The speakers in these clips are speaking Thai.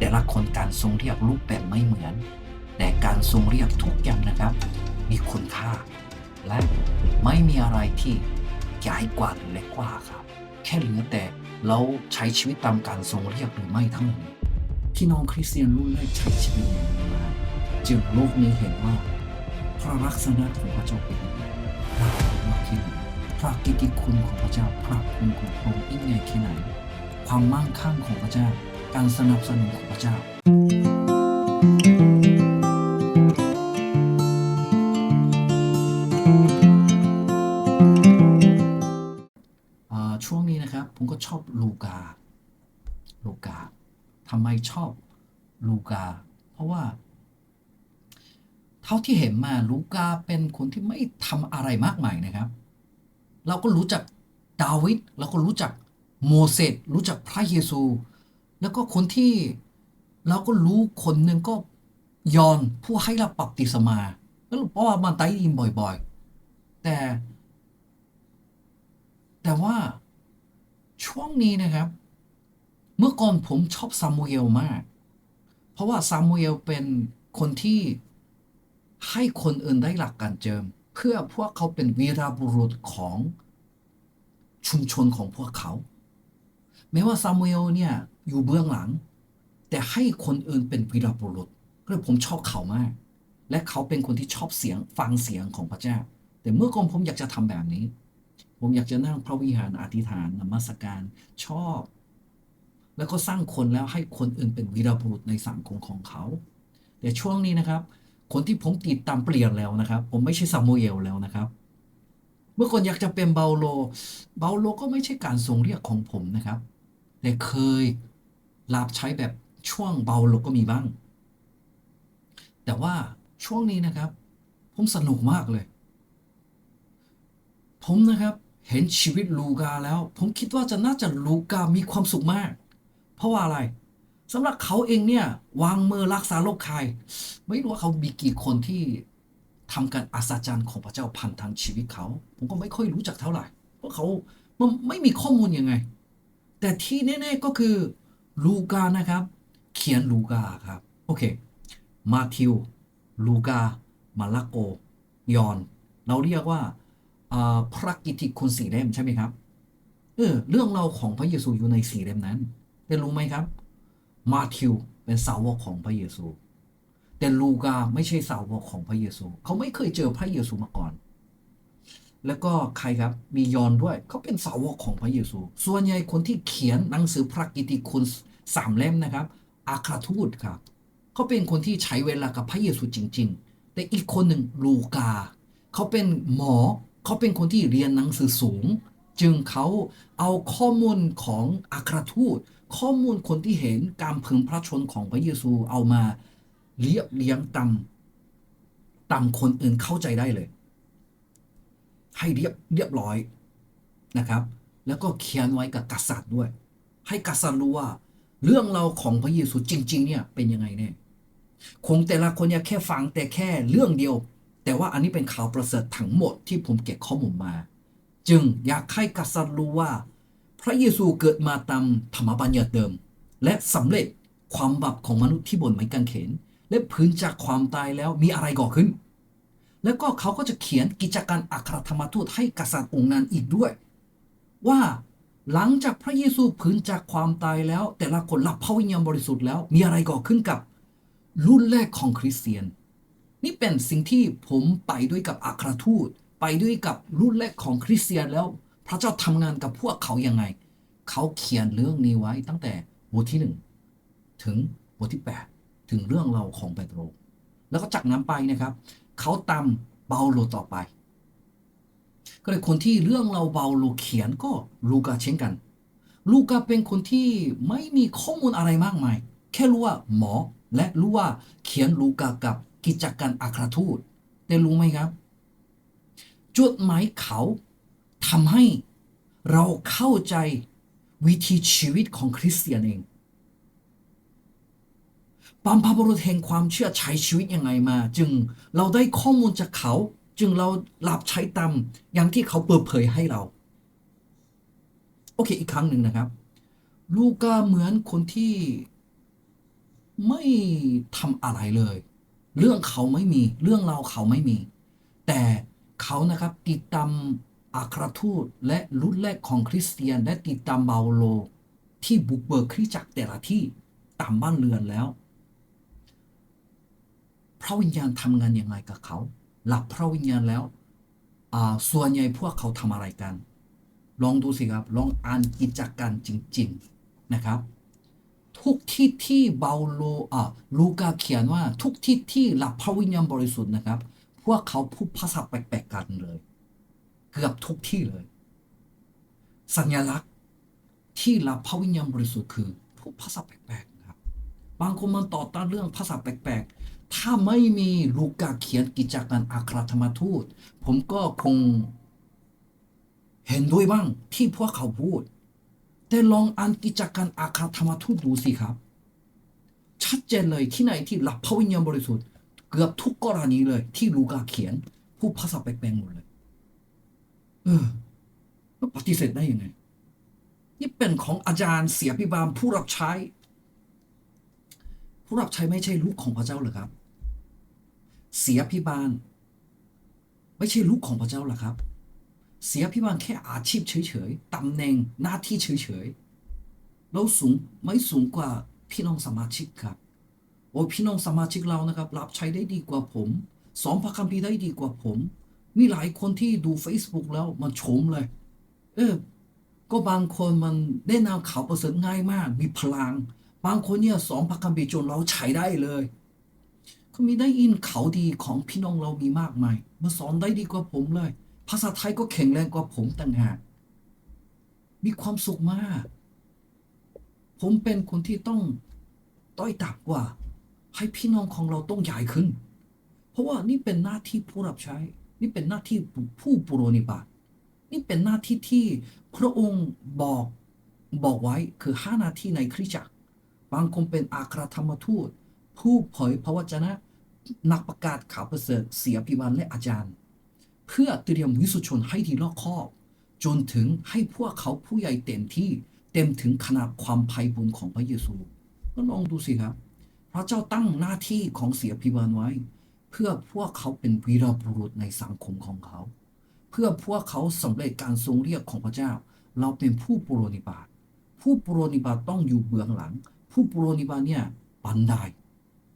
แต่ละคนการทรงเรียกรูปแบบไม่เหมือน แต่การทรงเรียกทุกอย่างนะครับ มีคุณค่า และไม่มีอะไรที่ใหญ่กว่าหรือเล็กกว่าครับ แค่เหลือแต่เราใช้ชีวิตตามการทรงเรียกหรือไม่ท่านั้นพี่น้องคริสเตียนรุ่นแรกใช้ชีวิตอย่างนี้มาจึงโลกนี้เห็นว่า พระลักษณะของพระเจ้าเป็นยังไงพระมากแค่ไหนพระกิตติคุณของพระเจ้าพระคุณของพระองค์ยิ่งใหญ่แค่ไหน ความมั่งคั่งของพระเจ้า การสนับสนุนของพระเจ้า ช่วงนี้นะครับ ผมก็ชอบลูกา ลูกาทำไมชอบลูกา เพราะว่า เท่าที่เห็นมาลูกาเป็นคนที่ไม่ทำอะไรมากมายนะครับ เราก็รู้จักดาวิดเราก็รู้จักโมเสสรู้จักพระเยซู แล้วก็คนที่เราก็รู้คนหนึ่งก็ยอนผู้ให้รับบัพติศมาแล้วเพราะว่ามันได้ยินบ่อยๆ แต่ แต่ว่าช่วงนี้นะครับ เมื่อก่อนผมชอบซามูเอลมาก เพราะว่าซามูเอลเป็นคนที่ให้คนอื่นได้หลักการเจิม เพื่อพวกเขาเป็นวีรบุรุษของชุมชนของพวกเขาแม้ว่าซามูเอลเนี่ย อยู่เบื้องหลัง แต่ให้คนอื่นเป็นวีรบุรุษก็เลยผมชอบเขามาก และเขาเป็นคนที่ชอบเสียงฟังเสียงของพระเจ้า แต่เมื่อก่อนผมอยากจะทำแบบนี้ ผมอยากจะนั่งพระวิหารอธิษฐานนมัสการชอบ แล้วก็สร้างคนแล้วให้คนอื่นเป็นวีรบุรุษในสังคมของเขา แต่ช่วงนี้นะครับ คนที่ผมติดตามเปลี่ยนแล้วนะครับ ผมไม่ใช่ซามูเอลแล้วนะครับเมื่อก่อนอยากจะเป็นเบาโล เบาโลก็ไม่ใช่การทรงเรียกของผมนะครับ แต่เคย ลาบใช้แบบช่วงเบาโลก็มีบ้าง แต่ว่าช่วงนี้นะครับ ผมสนุกมากเลย ผมนะครับเห็นชีวิตลูกาแล้ว ผมคิดว่าจะน่าจะลูกามีความสุขมาก เพราะว่าอะไรสำหรับเขาเองเนี่ยวางมือรักษาโรคภัยไม่รู้ว่าเขามีกี่คนที่ทำการอัศจรรย์ของพระเจ้าพันทางชีวิตเขา ผมก็ไม่ค่อยรู้จักเท่าไหร่เพราะเขามันไม่มีข้อมูลยังไง แต่ที่แน่ๆก็คือ ลูกานะครับ เขียนลูกาครับ โอเค มาทิว ลูกา มาระโกยอน เราเรียกว่าพระกิติคุณสี่เล่มใช่ไหมครับ เออ เรื่องเราของพระเยซูอยู่ในสี่เล่มนั้น แต่รู้ไหมครับ มาทิวเป็นสาวกของพระเยซู แต่ลูกาไม่ใช่สาวกของพระเยซู เขาไม่เคยเจอพระเยซูมาก่อน แล้วก็ใครครับ มียอนด้วย เขาเป็นสาวกของพระเยซู ส่วนใหญ่คนที่เขียนหนังสือพระกิติคุณ สามเล่มนะครับ อาคาทูตครับเขาเป็นคนที่ใช้เวลากับพระเยซูจริง ๆ แต่อีกคนหนึ่งลูกาเขาเป็นหมอเขาเป็นคนที่เรียนหนังสือสูง จึงเขาเอาข้อมูลของอัครทูต ข้อมูลคนที่เห็นการพึงพระชนของพระเยซูเอามาเรียบเรียงตามตามคนอื่นเข้าใจได้เลย ให้เรียบเรียบร้อยนะครับ แล้วก็เขียนไว้กับกษัตริย์ด้วย ให้กษัตริย์รู้ว่า เรื่องเราของพระเยซูจริง ๆ เนี่ยเป็นยังไงแน่คงแต่ละคนเนี่ยแค่ฟังแต่แค่เรื่องเดียว แต่ว่าอันนี้เป็นข่าวประเสริฐทั้งหมดที่ผมเก็บข้อมูลมา จึงอยากให้กษัตริย์รู้ว่า พระเยซูเกิดมาตามธรรมบัญญัติเดิม และสำเร็จความบาปของมนุษย์ที่บนไม้กางเขน และพื้นจากความตายแล้วมีอะไรก่อขึ้น แล้วก็เขาก็จะเขียนกิจการอัครธรรมทูตให้กษัตริย์องค์นั้นอีกด้วย ว่า หลังจากพระเยซูพื้นจากความตายแล้ว แต่ละคนรับพระวิญญาณบริสุทธิ์แล้ว มีอะไรก่อขึ้นกับรุ่นแรกของคริสเตียน นี่เป็นสิ่งที่ผมไปด้วยกับอัครทูต ไปด้วยกับรุ่นแรกของคริสเตียนแล้ว พระเจ้าทำงานกับพวกเขายังไง เขาเขียนเรื่องนี้ไว้ตั้งแต่บทที่หนึ่งถึงบทที่ 8 ถึงเรื่องเราของเปโตรแล้วก็จากนั้นไปนะครับ เขาตามเปาโลต่อไป ก็เลยคนที่เรื่องเราเบาโลเขียนก็ลูกาเช่นกัน ลูกาเป็นคนที่ไม่มีข้อมูลอะไรมากมาย แค่รู้ว่าหมอและรู้ว่าเขียนลูกากับกิจการอัครทูต แต่รู้ไหมครับ จุดหมายเขาทำให้เราเข้าใจวิธีชีวิตของคริสเตียนเองปัมพบุรุษแห่งความเชื่อใช้ชีวิตยังไงมา จึงเราได้ข้อมูลจากเขา จึงเราหลับใช้ตามอย่างที่เขาเปิดเผยให้เรา โอเคอีกครั้งหนึ่งนะครับ ลูกาเหมือนคนที่ไม่ทำอะไรเลย เรื่องเขาไม่มี เรื่องเราเขาไม่มี แต่เขานะครับติดตามอัครทูตและรุ่นแรกของคริสเตียน และติดตามเปาโล ที่บุกเบิกคริสจักรแต่ละที่ตามบ้านเรือนแล้วพระวิญญาณทำงานยังไงกับเขา หลับพระวิญญาณแล้วส่วนใหญ่พวกเขาทำอะไรกัน ลองดูสิครับ ลองอ่านกิจการจริง ๆนะครับ ทุกที่ที่เบาโลลูกาเขียนว่าทุกที่ที่หลับพระวิญญาณบริสุทธิ์นะครับ พวกเขาพูดภาษาแปลกๆกันเลย เกือบทุกที่เลย สัญลักษณ์ที่รับพระวิญญาณบริสุทธิ์คือพูดภาษาแปลกๆครับ บางคนมันต่อต้านเรื่องภาษาแปลกๆ ถ้าไม่มีลูกาเขียนกิจการอัครธรรมทูต ผมก็คงเห็นด้วยบ้างที่พวกเขาพูด แต่ลองอ่านกิจการอาคาธรรมทูตดูสิครับ ชัดเจนเลยที่ไหนที่รับพระวิญญาณบริสุทธิ์ เกือบทุกกรณีเลย ที่ลูกาเขียนพูดภาษาแปลกๆหมดเลย เออปฏิเสธได้ยังไง นี่เป็นของอาจารย์เสียพิบาลผู้รับใช้ ผู้รับใช้ไม่ใช่ลูกของพระเจ้าหรือครับ เสียพิบาล ไม่ใช่ลูกของพระเจ้าหรอครับ เสียพิบาลแค่อาชีพเฉยๆตำแหน่งหน้าที่เฉยๆเราสูงไม่สูงกว่าพี่น้องสมาชิกครับโอ้พี่น้องสมาชิกเรานะครับ รับใช้ได้ดีกว่าผมสอนพระคัมภีร์ได้ดีกว่าผม มีหลายคนที่ดู Facebook แล้วมันชมเลย เออ ก็บางคนมันได้นำข่าวประเสริฐง่ายมาก มีพลัง บางคนเนี่ยสอนพระคัมภีร์จนเราใช้ได้เลย ก็มีได้ยินข่าวดีของพี่น้องเรามีมากมาย มาสอนได้ดีกว่าผมเลย ภาษาไทยก็แข็งแรงกว่าผมต่างหาก มีความสุขมาก ผมเป็นคนที่ต้องต้อยต่ำกว่า ให้พี่น้องของเราต้องใหญ่ขึ้น เพราะว่านี่เป็นหน้าที่ผู้รับใช้ นี่เป็นหน้าที่ผู้ปุโรนิบัตินี่เป็นหน้าที่ที่พระองค์บอกบอกไว้คือห้านาทีในคริสตจักร บางคนเป็นอาครธรรมทูต ผู้เผยพระวจนะ นักประกาศข่าวประเสริฐเสียพิบันและอาจารย์ เพื่อเตรียมวิสุชนให้ดีรอบคอบจนถึงให้พวกเขาผู้ใหญ่เต็มที่เต็มถึงขนาดความไพ่บุญของพระเยซูก็ลองดูสิครับ พระเจ้าตั้งหน้าที่ของเสียพิบันไว้ เพื่อพวกเขาเป็นวีรบุรุษในสังคมของเขา เพื่อพวกเขาสำเร็จการทรงเรียกของพระเจ้า เราเป็นผู้ปรนิบัติผู้ปรนิบัติต้องอยู่เบื้องหลัง ผู้ปรนิบัติเนี่ยบันได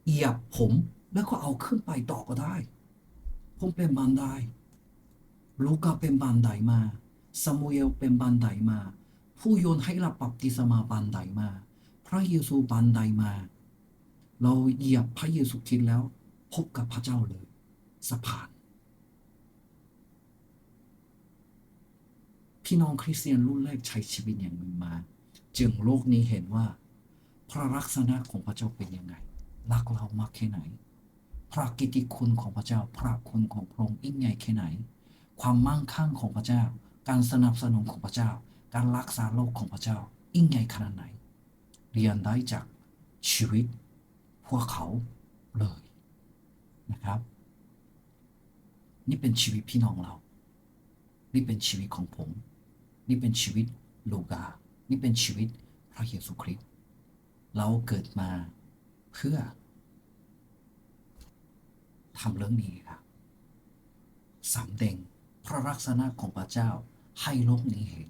เหยียบผม แล้วก็เอาขึ้นไปต่อก็ได้ ผมเป็นบันไดลูกาเป็นบันไดมาซามูเอลเป็นบันไดมา ผู้โยนให้รับบัพติศมาบันไดมา พระเยซูบันไดมา เราเหยียบพระเยซูคริสต์แล้ว พบกับพระเจ้าเลยสะพาน พี่น้องคริสเตียนรุ่นแรกใช้ชีวิตอย่างนี้มา จึงโลกนี้เห็นว่า พระลักษณะของพระเจ้าเป็นยังไงรักเรามากแค่ไหน พระกิตติคุณของพระเจ้า พระคุณของพระองค์ยิ่งใหญ่แค่ไหน ความมั่งคั่งของพระเจ้า การสนับสนุนของพระเจ้า การรักษาโลกของพระเจ้ายิ่งใหญ่ขนาดไหน เรียนได้จากชีวิตพวกเขาเลยนะครับ นี่เป็นชีวิตพี่น้องเรา นี่เป็นชีวิตของผม นี่เป็นชีวิตลูกา นี่เป็นชีวิตพระเยซูคริสต์เราเกิดมาเพื่อ ทำเรื่องนี้ครับสำแดงพระลักษณะของพระเจ้าให้โลกนี้เห็น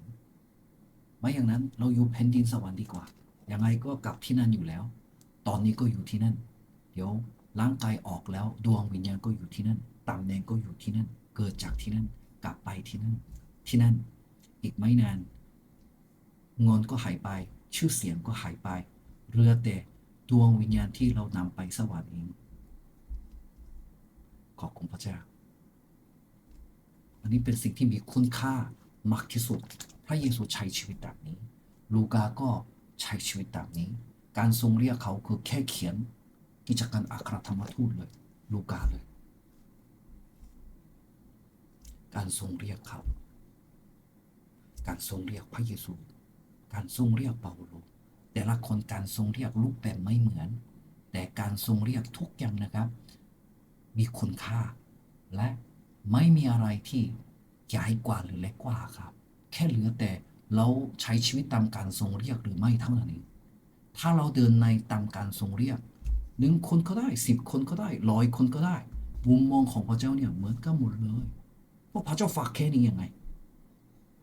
ไม่อย่างนั้นเราอยู่แผ่นดินสวรรค์ดีกว่า ยังไงก็กลับที่นั่นอยู่แล้ว ตอนนี้ก็อยู่ที่นั่น เดี๋ยวร่างกายออกแล้วดวงวิญญาณก็อยู่ที่นั่นตำแหน่งก็อยู่ที่นั่น เกิดจากที่นั่น กลับไปที่นั่น ที่นั่น อีกไม่นานเงินก็หายไป ชื่อเสียงก็หายไป เรือแต่ดวงวิญญาณที่เรานำไปสวรรค์เอง ขอบคุณพระเจ้า อันนี้เป็นสิ่งที่มีคุณค่ามากที่สุด พระเยซูใช้ชีวิตแบบนี้ ลูกาก็ใช้ชีวิตแบบนี้ การทรงเรียกเขาคือแค่เขียนกิจการอัครธรรมทูตเลย ลูกาเลย การทรงเรียกเขา การทรงเรียกพระเยซู การทรงเรียกเปาโลแต่ละคนการทรงเรียกรูปแบบไม่เหมือน แต่การทรงเรียกทุกอย่างนะครับ มีคุณค่า และไม่มีอะไรที่ใหญ่กว่าหรือเล็กกว่าครับ แค่เหลือแต่เราใช้ชีวิตตามการทรงเรียกหรือไม่เท่านั้นเองถ้าเราเดินในตามการทรงเรียกหนึ่งคนก็ได้สิบคนก็ได้ร้อยคนก็ได้มุมมองของพระเจ้าเนี่ยเหมือนกันหมดเลยเพราพระเจ้าฝากแค่นี้ยังไง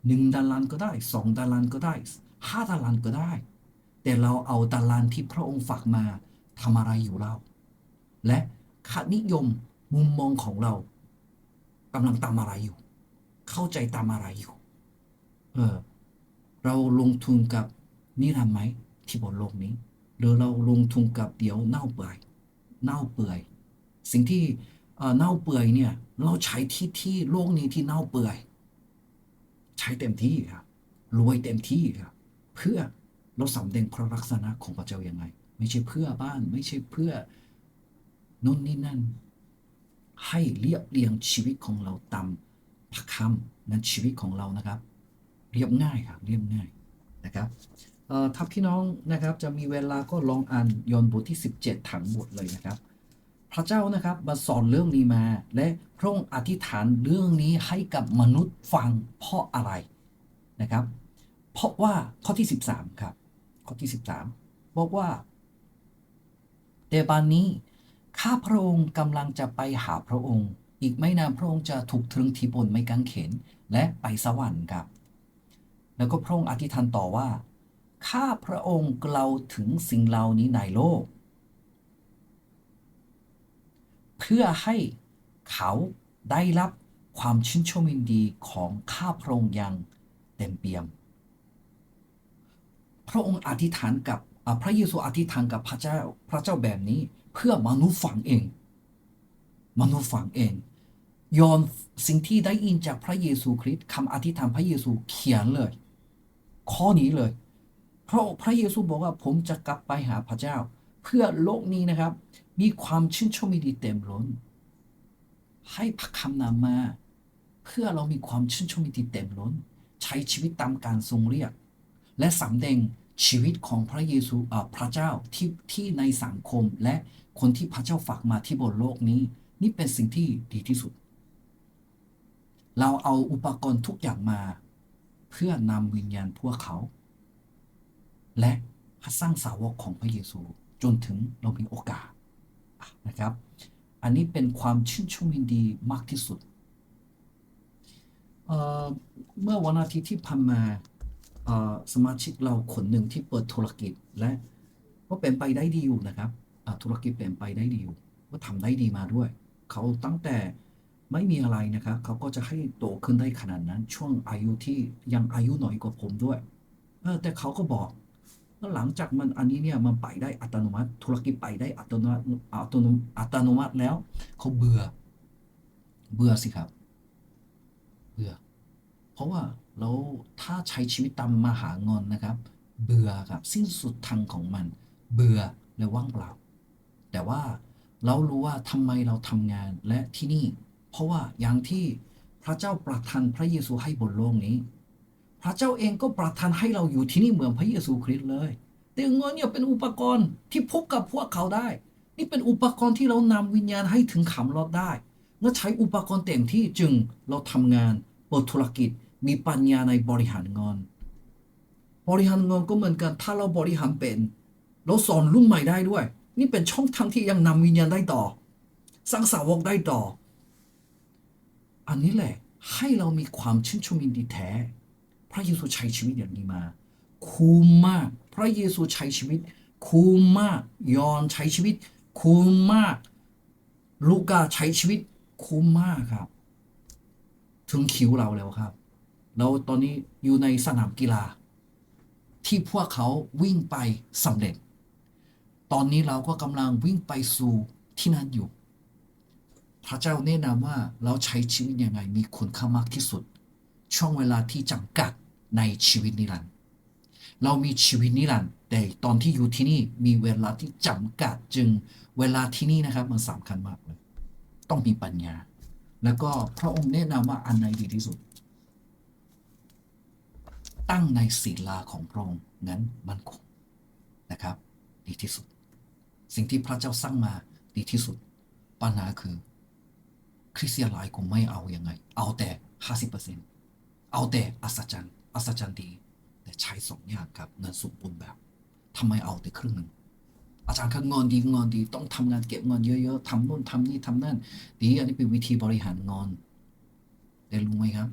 หนึ่งดารันก็ได้สองดารันก็ได้ห้าดารันก็ได้ แต่เราเอาดารันที่พระองค์ฝากมาทำอะไรอยู่เรา และ ค่านิยมมุมมองของเรากำลังตามอะไรอยู่ เข้าใจตามอะไรอยู่ เออ เราลงทุนกับนิรันดร์ไหมที่บนโลกนี้ หรือเราลงทุนกับเดี๋ยวเน่าเปื่อย เน่าเปื่อย สิ่งที่เอ่อเน่าเปื่อยเนี่ย เราใช้ที่ที่โลกนี้ที่เน่าเปื่อย ใช้เต็มที่ครับรวยเต็มที่ครับเพื่อเราสำแดงพระลักษณะของพระเจ้ายังไง ไม่ใช่เพื่อบ้าน ไม่ใช่เพื่อ นู่นนี่นั่น ให้เรียบเรียงชีวิตของเราตามพระคำนั้นชีวิตของเรานะครับ เรียบง่ายครับเรียบง่ายนะครับถ้าพี่น้องนะครับจะมีเวลาก็ลองอ่านยนบทที่ 17ทั้งหมดเลยนะครับ พระเจ้านะครับมาสอนเรื่องนี้มา และพระองค์อธิษฐานเรื่องนี้ให้กับมนุษย์ฟังเพราะอะไรนะครับ เพราะว่าข้อที่ 13 ครับ ข้อที่ 13 บอกว่าแต่บานนี้ ข้าพระองค์กำลังจะไปหาพระองค์ อีกไม่นานพระองค์จะถูกตรึงที่บนไม้กางเขนและไปสวรรค์ครับ แล้วก็พระองค์อธิษฐานต่อว่า ข้าพระองค์กล่าวถึงสิ่งเหล่านี้ในโลก เพื่อให้เขาได้รับความชื่นชมยินดีของข้าพระองค์อย่างเต็มเปี่ยม พระองค์อธิษฐานกับพระเยซูอธิษฐานกับพระเจ้าพระเจ้าแบบนี้ เพื่อมนุษย์ฟังเอง มนุษย์ฟังเอง ยอนสิ่งที่ได้ยินจากพระเยซูคริสต์คำอธิษฐานพระเยซูเขียนเลย ข้อนี้เลย เพราะพระเยซูบอกว่าผมจะกลับไปหาพระเจ้า เพื่อโลกนี้นะครับ มีความชื่นชมยินดีเต็มล้น ให้พระคำนำมา เพื่อเรามีความชื่นชมยินดีเต็มล้น ใช้ชีวิตตามการทรงเรียก และสำแดงชีวิตของพระเยซูพระเจ้าที่ที่ในสังคมและ คนที่พระเจ้าฝากมาที่บนโลกนี้ นี่เป็นสิ่งที่ดีที่สุด เราเอาอุปกรณ์ทุกอย่างมา เพื่อนำวิญญาณพวกเขา และสร้างสาวกของพระเยซูจนถึงเรามีโอกาสนะครับ อันนี้เป็นความชื่นชมยินดีมากที่สุดเเมื่อวันอาทิตย์ที่ผ่านมาสมาชิกเราคนหนึ่งที่เปิดธุรกิจและก็เป็นไปได้ดีอยู่นะครับ ธุรกิจเป็นไปได้ดีอยู่ก็ทำได้ดีมาด้วย เขาตั้งแต่ไม่มีอะไรนะครับ เขาก็จะให้โตขึ้นได้ขนาดนั้น ช่วงอายุที่ยังอายุหน้อยกว่าผมด้วยเออแต่เขาก็บอกว่าหลังจากมันอันนี้เนี่ยมันไปได้อัตโนมัติ ธุรกิจไปได้อัตโนมัติอัตโนอัตโนมัติแล้ว เขาเบื่อ เบื่อสิครับ เบื่อ เพราะว่าเราถ้าใช้ชีวิตตามมาหาเงินนะครับ เบื่อครับสิ้นสุดทางของมัน เบื่อและว่างเปล่า แต่ว่าเรารู้ว่าทำไมเราทำงานและที่นี่ เพราะว่าอย่างที่พระเจ้าประทานพระเยซูให้บนโลกนี้ พระเจ้าเองก็ประทานให้เราอยู่ที่นี่เหมือนพระเยซูคริสต์เลย แต่เงินเนี่ยเป็นอุปกรณ์ที่พบกับพวกเขาได้ นี่เป็นอุปกรณ์ที่เรานำวิญญาณให้ถึงขำรอดได้เมื่อใช้อุปกรณ์เต็มที่จึงเราทำงานเปิดธุรกิจมีปัญญาในบริหารเงินบริหารเงินก็เหมือนกัน ถ้าเราบริหารเป็น เราสอนรุ่นใหม่ได้ด้วย นี่เป็นช่องทางที่ยังนำวิญญาณได้ต่อ สร้างสาวกได้ต่อ อันนี้แหละให้เรามีความชื่นชมยินดีแท้ พระเยซูใช้ชีวิตอย่างนี้มา คุ้มมาก พระเยซูใช้ชีวิต คุ้มมาก ยอนใช้ชีวิต คุ้มมาก ลูกาใช้ชีวิต คุ้มมากครับ ถึงคิวเราแล้วครับ เราตอนนี้อยู่ในสนามกีฬา ที่พวกเขาวิ่งไปสำเร็จ ตอนนี้เราก็กำลังวิ่งไปสู่ที่นั่นอยู่ พระเจ้าแนะนำว่าเราใช้ชีวิตยังไงมีคุณค่ามากที่สุด ช่วงเวลาที่จำกัดในชีวิตนิรันดร์เรามีชีวิตนิรันดร์แต่ตอนที่อยู่ที่นี่มีเวลาที่จำกัดจึงเวลาที่นี่นะครับมันสำคัญมากเลย ต้องมีปัญญา แล้วก็พระองค์แนะนำว่าอันไหนดีที่สุด ตั้งในศีลาของพระองค์นั้นมันคงนะครับ ดีที่สุด สิ่งที่พระเจ้าสร้างมาดีที่สุด ปัญหาคือ คริสเตียนหลายคนไม่เอาอยัางไง เอาแต่ห้าสิบเปอร์เซ็นเอาแต่อัศจรรย์อัศจรรย์ดี แต่ใช้สองอย่างครับเงินสมบูรณ์แบบทำไมเอาแต่ครึ่งหนึ่งอาจารย์ครับงินดีงินดี ต้องทำงานเก็บเงินเยอะๆทำนู่นทำนี่ทำนั่น ดี อันนี้เป็นวิธีบริหารเงินได้รู้ไหมครับ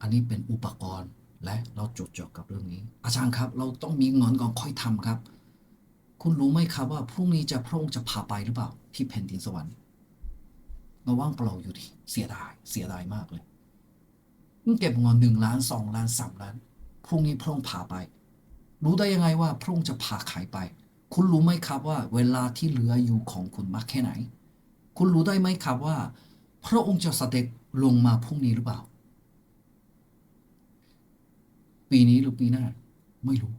อันนี้เป็นอุปกรณ์และเราจดจ่อกับเรื่องนี้ อาจารย์ครับ เราต้องมีเงินก่อนค่อยทำครับ คุณรู้ไหมครับว่าพรุ่งนี้จะพระองค์จะพาไปหรือเปล่า ที่แผ่นดินสวรรค์เราว่างเปล่าอยู่ดีเสียดาย เสียดายมากเลยเก็บเงินหนึ่งล้านสองล้านสามล้าน พรุ่งนี้พระองค์พาไป รู้ได้ยังไงว่าพระองค์จะพาใครไป คุณรู้ไหมครับว่า เวลาที่เหลืออยู่ของคุณมากแค่ไหน คุณรู้ได้ไหมครับว่า พระองค์จะเสด็จลงมาพรุ่งนี้หรือเปล่า ปีนี้หรือปีหน้า ไม่รู้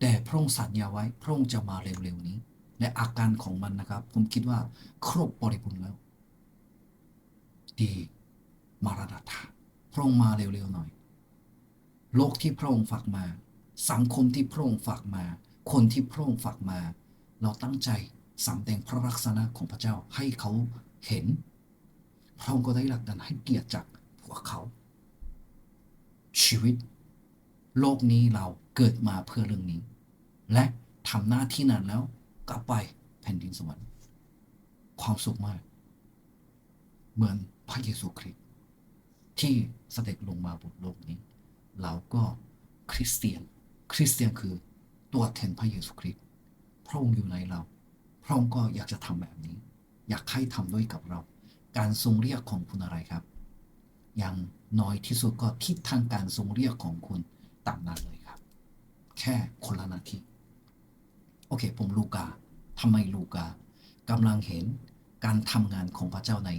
แต่พระองค์สัญญาไว้พระองค์จะมาเร็วๆนี้ และอาการของมันนะครับ ผมคิดว่าครบบริบูรณ์แล้ว ดีมารานาธาพระองค์มาเร็วๆหน่อย โลกที่พระองค์ฝากมา สังคมที่พระองค์ฝากมา คนที่พระองค์ฝากมา เราตั้งใจสำแดงพระลักษณะของพระเจ้าให้เขาเห็น พระองค์ก็ได้หลักดันให้เกียรติจากพวกเขา ชีวิต โลกนี้เราเกิดมาเพื่อเรื่องนี้ และทำหน้าที่นั้นแล้วกลับไปแผ่นดินสวรรค์ ความสุขมาก เหมือนพระเยซูคริสต์ที่เสด็จลงมาบนโลกนี้ เราก็คริสเตียน คริสเตียนคือตัวแทนพระเยซูคริสต์พระองค์อยู่ในเรา พระองค์ก็อยากจะทำแบบนี้ อยากให้ทำด้วยกับเรา การทรงเรียกของคุณอะไรครับ อย่างน้อยที่สุดก็ทิศทางการทรงเรียกของคุณตามนั้นเลยครับ แค่คนละนาที โอเค ผมลูกาทำไมลูกากำลังเห็นการทำงานของพระเจ้าใน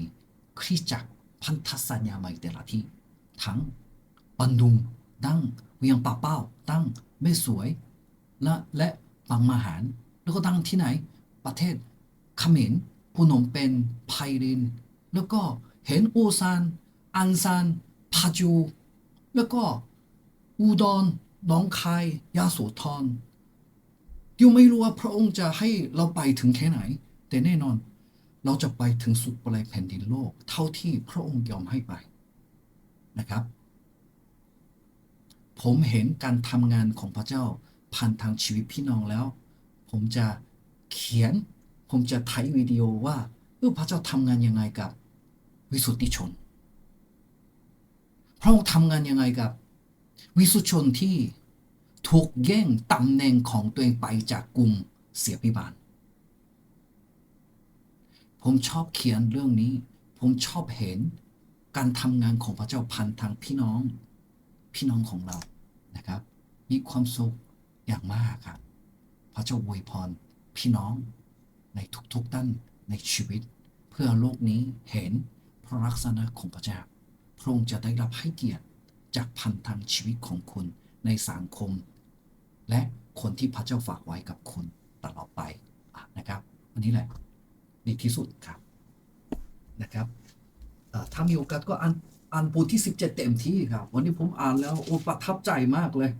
คริสตจักรพันธสัญญาใหม่แต่ละที่ ทั้งปันดุงตั้งเวียงป่าเป้า ตั้งไม่สวย และและบางมหาร แล้วก็ตั้งที่ไหน ประเทศเขมรพุนมเป็นไพริน แล้วก็เห็นอูซาน อันซานพาจู แล้วก็อุดรหนองคายยาโสธร ดิวไม่รู้ว่าพระองค์จะให้เราไปถึงแค่ไหน แต่แน่นอน เราจะไปถึงสุดปลายแผ่นดินโลก เท่าที่พระองค์ยอมให้ไปนะครับ ผมเห็นการทำงานของพระเจ้าผ่านทางชีวิตพี่น้องแล้ว ผมจะเขียน ผมจะถ่ายวิดีโอว่าเออพระเจ้าทำงานยังไงกับ วิสุทธิชนพระองค์ทำงานยังไงกับ วิสุทธิชนที่ ถูกแย่งตำแหน่งของตัวเองไปจากกลุ่มเสียพิบาล ผมชอบเขียนเรื่องนี้ ผมชอบเห็นการทำงานของพระเจ้าพันทางพี่น้อง พี่น้องของเรานะครับ มีความสุขอย่างมากครับ พระเจ้าอวยพรพี่น้องในทุกๆด้านในชีวิต เพื่อโลกนี้เห็นพระลักษณะของพระเจ้าพระองค์จะได้รับให้เกียรติจากพันทางชีวิตของคุณในสังคม และคนที่พระเจ้าฝากไว้กับคุณตลอดไปะนะครับอันนี้แหละดีที่สุดครับนะครับถ้ามีโอกาสก็อ่านอ่านบทที่ 17 เต็มที่ครับ วันนี้ผมอ่านแล้วโอ้ประทับใจมากเลย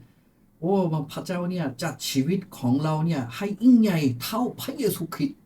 โอ้พระเจ้าเนี่ยจัดชีวิตของเราเนี่ยให้ยิ่งใหญ่เท่าพระเยซูคริสต์